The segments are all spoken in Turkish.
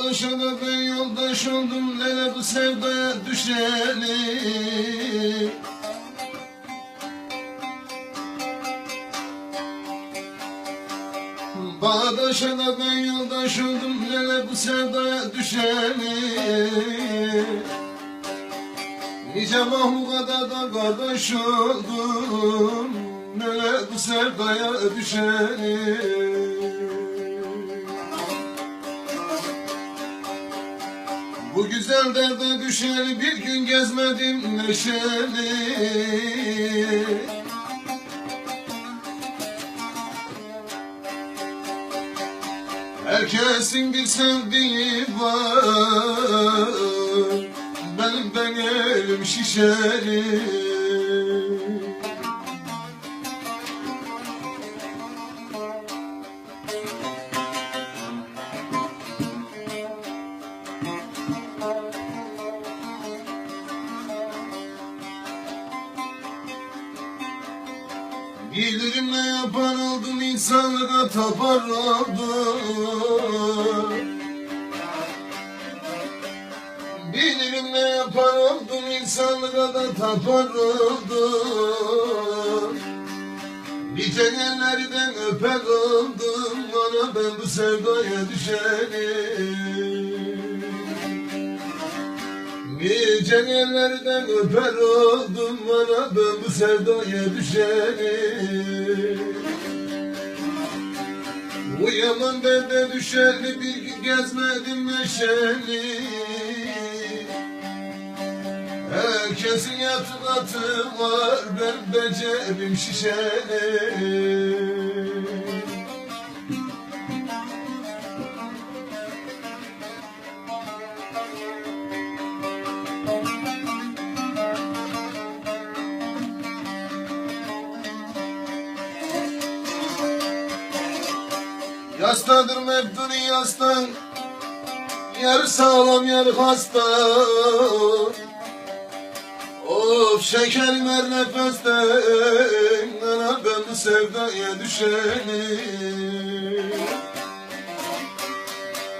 Ağdaş ola ben yoldaş oldum Lele bu sevdaya düşeli Bağdaş ben yoldaş oldum Lele bu sevdaya düşeli Nice mahmukada da kardeş oldum Lele bu sevdaya düşeli Bu güzel derde düşer bir gün gezmedim neşeli. Herkesin bir sevdiği var. Benim ben elim şişeri Bilirim ne yapar oldum insanlığa tapar oldum Bilirim ne yapar oldum insanlığa da tapar oldum Biten ellerden öper oldum Bana ben bu sevdaya düşerim Nice yerlerden öper oldum bana ben bu sevdaya düşerim Uyamam derde düşerli bir gün gezmedim neşeli Herkesin yatı katı var ben de cebim Yastadır mevduni yastan Yarı sağlam yarı hasta. Of şekerim her nefesten Ana ben bu sevdaya düşenim.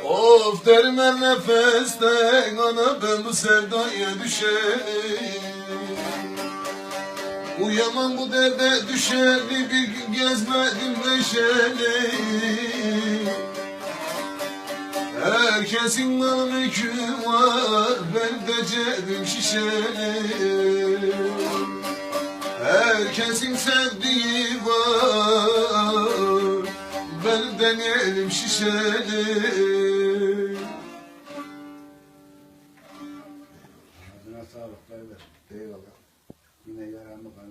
Of derim her nefesten Ana ben bu sevdaya düşenim Uyamam bu derde düşerli bir gün gezmedim neşeli. Herkesin malı mülkü var ben de cebim şişeli. Herkesin sevdiği var benden elim şişeli